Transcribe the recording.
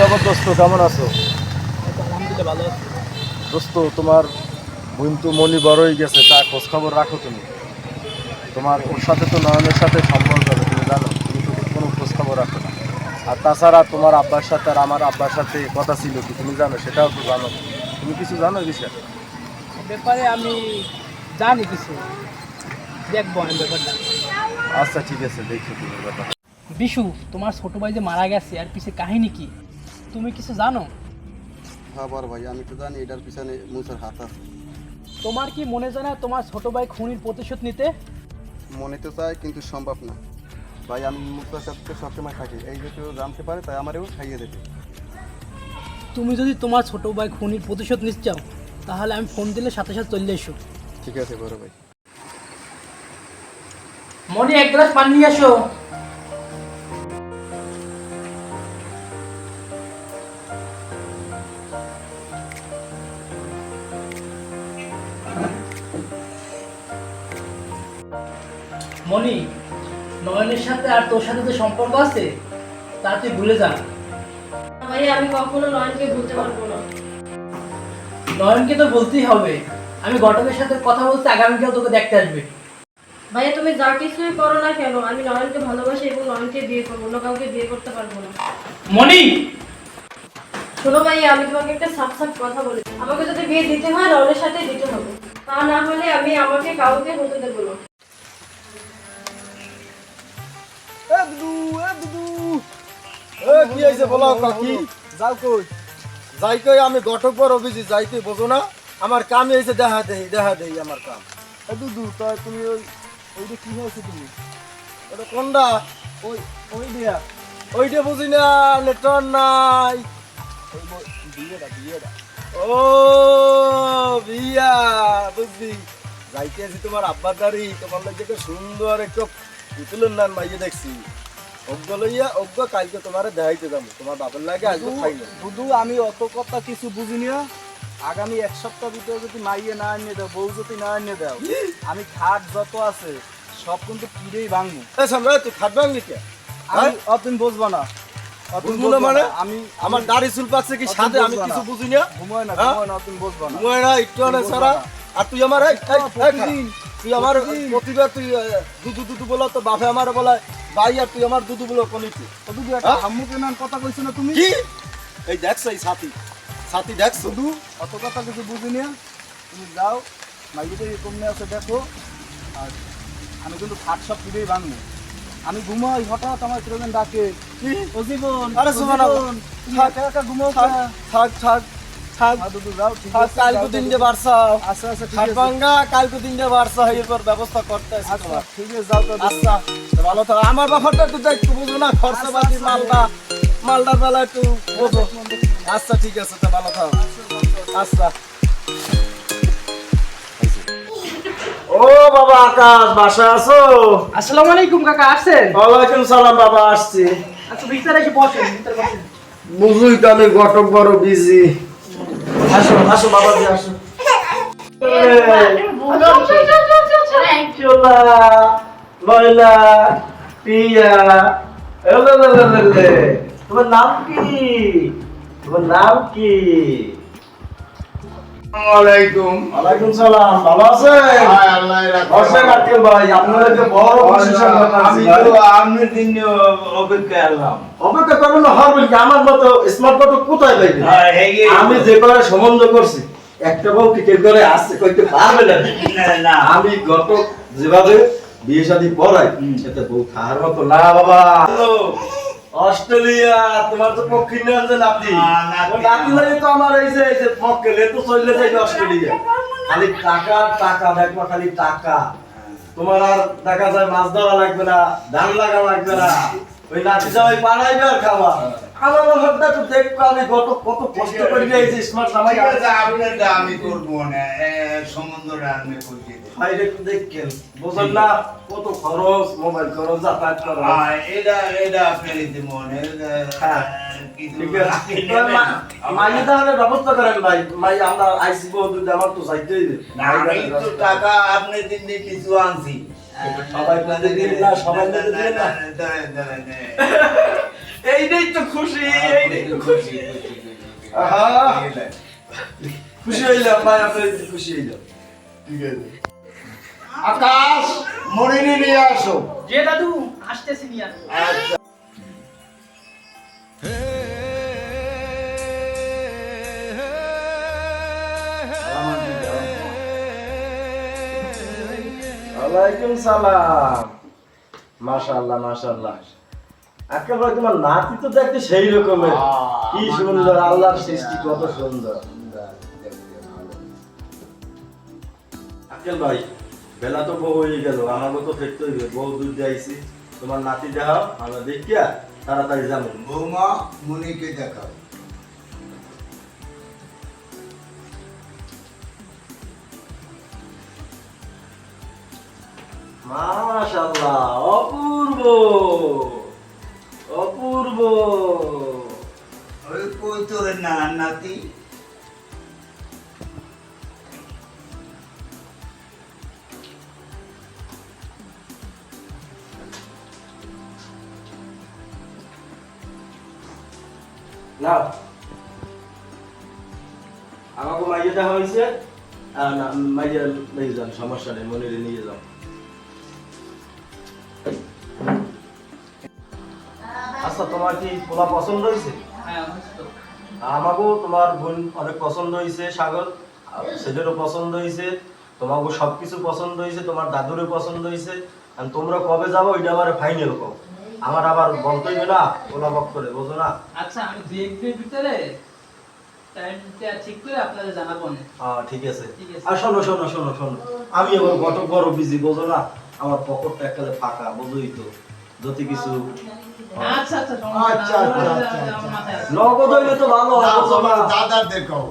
খবর দোস্ত কেমন আছো? ভালো আছি দোস্ত তোমার বোন তো মনি বড় হয়ে গেছে তা খোঁজ খবর রাখো তুমি। তোমার ওর সাথে তো নয়নের সাথে সম্পর্ক আছে তুমি জানো তুমি তো কোনো খোঁজ খবর রাখো না। আর তাছাড়া তোমার আব্বার সাথে আর আমার আব্বার সাথে কথা ছিল কি তুমি জানো সেটাও তো জানো। তুমি কিছু জানো বিষয়ে? ব্যাপারে আমি জানি কিছু। দেখব আমি ব্যাপারটা। আচ্ছা ঠিক আছে দেখি তুমি ব্যাপার বিশু তোমার ছোট ভাই যে মারা গেছে আর পিছে কাহিনী কি? তুমি কিছু জানো? হ্যাঁ বড় ভাই আমি তো জানি এটার পিছনে মুসার হাত আছে। তোমার কি মনে জানা তোমার ছোট ভাই খুনির প্রতিশোধ নিতে? মনে তো চাই কিন্তু সম্ভব না। ভাই আমি মুসার সাথে সবসময় থাকি। এই যে কেউ জানতে পারে তাই আমারও খাইয়ে দেবে তুমি যদি তোমার ছোট ভাই খুনির প্রতিশোধ নিতে চাও তাহলে আমি ফোন দিলে সাথে সাথে চলে এসো। ঠিক আছে বড় ভাই। মনি এক গ্লাস পানি নিয়ে আসো। মনি নয়নের সাথে আর তোর সাথে যে সম্পর্ক আছে তা তুই ভুলে যা। ভাই আমি কখনো নয়নকে ভুলতে পারব না। নয়নকে তো বলতেই হবে। আমি ঘটকের সাথে কথা বলতে আগামীকাল তোকে দেখতে আসবে। ভাইয়া তুমি যা কিছুই করো না কেন আমি নয়নকে ভালোবাসি এবং নয়নকে বিয়ে করব অন্য কাউকে বিয়ে করতে পারব না। মনি! শোনো ভাইয়া আমি তোমাকে একটা সাফ সাফ কথা বলি। আমাকে যদি বিয়ে দিতে হয় নয়নের সাথে দিতে হবে। তা না হলে আমি আমাকে কাউকে হতে দেবো না। এ দুদু এ দুদু এ কি হয়েছে বলো কাকি? যাও কই? যাই কই, আমি ঘটক বড় অভিজি যাই কই, বোঝো না? আমার কাম হয়েছে দেখা দেই দেখা দেই আমার কাম। এ দুদু তা তুমি ওই ওইটা কি হয়েছে তুমি? ওটা কোনটা? ওই ওই দিয়া ওইটা বুঝি না নেটওয়ার্ক নাই। বিয়েটা বিয়েটা। ও, বিয়া বুঝছি যাইতে আছি তোমার আব্বার গাড়ি তোমার লাগে সুন্দর একটু পুতুলের নান মাইয়ে দেখছি। অজ্ঞ লইয়া অজ্ঞ কালকে তোমার দেখাইতে যাব। তোমার বাবার লাগে আজকে খাইলে। শুধু আমি অত কথা কিছু বুঝিনি না। আগামী এক সপ্তাহ ভিতরে যদি মাইয়ে না আনিয়ে দাও বউ যদি না আনিয়ে দাও আমি খাট যত আছে সব কিন্তু কিনেই ভাঙবো। সামনে তুই খাটবে আঙ্গিকে আমি অতদিন বুঝব না। বুঝব না মানে? আমি আমার দাড়ি চুল পাচ্ছে কি সাথে আমি। কিছু বুঝি না ঘুমোয় না হ্যাঁ? ঘুমোয় না অতদিন বুঝব না। ঘুমায় না একটু আনে সারা। আর তুই আমার তুই আমার। প্রতিবার তুই দুদু দুদু বলো তো বাপে আমার বলে ভাই আর তুই আমার দুদু বলো কমিটি ও দুদু একটা হ্যাঁ? হাম্মুকে নান কথা কইছো না তুমি কি এই দেখছ এই সাথী সাথী দেখছ শুধু অত কথা কিছু বুঝিনি না। তুমি যাও মাইয়েতে কমনে আছে দেখো আর আমি কিন্তু খাট সব কিনেই ভাঙবো আমি ঘুমাই হঠাৎ আমার কীরকম ডাকে কি ও জীবন আরে। জীবন, থাক, একা ঘুমাও থাক? থাক হ্যাঁ, কালকে বাড়ছা আচ্ছা আচ্ছা কালকে বাড়ছা এরপর ব্যবস্থা করতে আচ্ছা ঠিক আছে যাও তো আচ্ছা ভালো থাকো। আমার ব্যাপারটা একটু দেখ একটু বুঝো না খরচাপাতি মালটা মালটার বেলা একটু বোঝো। আচ্ছা ঠিক আছে তো ভালো থাকো। আচ্ছা। ও বাবা আকাশ বাসা আছো? আসসালামু আলাইকুম কাকা আসছেন? ওয়ালাইকুম সালাম বাবা আসছি। আচ্ছা ভিতরে এসে বসেন ভিতরে বসেন। বুঝুই তো আমি ঘটক বড় বিজি আসো আসো বাবা জি আসো লয়লা পিয়া। তোমার নাম কি তোমার নাম কি সালাম ভালো আছেন? ভাই আপনাদের যে বড় প্রশংসা আমি তো আপনার জন্য অপেক্ষা এলাম অপেক্ষা করবেন না হবেন কি আমার মতো স্মার্ট ফটো কোথায় পাইবেন হ্যাঁ, যে- আমি যে করে সম্বন্ধ করছি একটা বউ টিকেট করে আসছে কইতে পারবে না। আমি গত যেভাবে বিয়ে শাদী পড়াই এতে বউ খাওয়ার মতো না বাবা। অস্ট্রেলিয়া তোমার তো পক্ষী না, নাতি হলে তো আমার এই যে এই যে পক্ষে লে তো চলে যাইবে অস্ট্রেলিয়া। খালি টাকা টাকা দেখবা খালি টাকা। তোমার আর দেখা যায় মাছ ধরা লাগবে না ধান লাগা লাগবে না। ওই নাতি সবাই পাড়াইবে আর খাওয়া। আমার দেখব আমি কত কত কষ্ট করে এই যে স্মার্ট আমি করব না এ, সম্বন্ধটা আপনি একটু দেখেন বোঝেন না কত খরচ মোবাইল খরচ যাতায়াত খরচ হ্যাঁ, এটা এটা হ্যাঁ, ঠিক আছে মাইয়ে তাহলে ব্যবস্থা করেন ভাই মাই আমরা আইসি বহুত আমার তো চাইতে টাকা আপনার দিন দিয়ে কিছু আনছি সবাই না, সবাই না। এইটাই তো খুশি এইটাই তো খুশি খুশি হইলাম ভাই আপনার খুশি হইলাম ঠিক আছে আকাশ মরিনি নিয়ে আসো। যে দাদু আসতেছি নিয়া। ওয়ালাইকুম সালাম। মাশাআল্লাহ মাশাআল্লাহ। তোমার নাতি তো দেখতে সেই রকমের। কি সুন্দর আল্লাহর সৃষ্টি কত সুন্দর। আকেল ভাই বেলা তো বউ হয়ে গেল আমাকে তো ফেরতে হইবে বউ দুধ দিয়েছি তোমার নাতি দেখাও আমরা দেখিয়া তাড়াতাড়ি যাব। বৌমা মনিকে দেখাও। অপূর্ব অপূর্ব। ওই কই তোর না নাতি। না আমাকে মাইয়ে দেখা হয়েছে। না মাইয়ে নিয়ে যান সমস্যা নেই মনে নিয়ে যাও। আচ্ছা তোমার কি পোলা পছন্দ হয়েছে? হ্যাঁ। আমাকেও তোমার বোন অনেক পছন্দ হয়েছে সাগর। সেদেরও পছন্দ হয়েছে তোমাকেও সব কিছু পছন্দ হয়েছে তোমার দাদুরও পছন্দ হয়েছে। আর তোমরা কবে যাব ওইটা আমার ফাইনাল কম আমার আবার বলতে হইবে না ওলা বক করে বোঝো না। আচ্ছা আমি দুই একদিনের ভিতরে টাইমটা ঠিক করে আপনাদের জানাব আহ, ঠিক আছে। আর শোনো শোনো শোনো শোনো। আমি এবার বড় বিজি বোঝো না। আমার পকেটটা একেবারে ফাঁকা বোঝোই তো। যদি কিছু আচ্ছা আচ্ছা আচ্ছা, আচ্ছা, আচ্ছা। নগদ হইলে তো ভালো হয় দাদার দেখাও।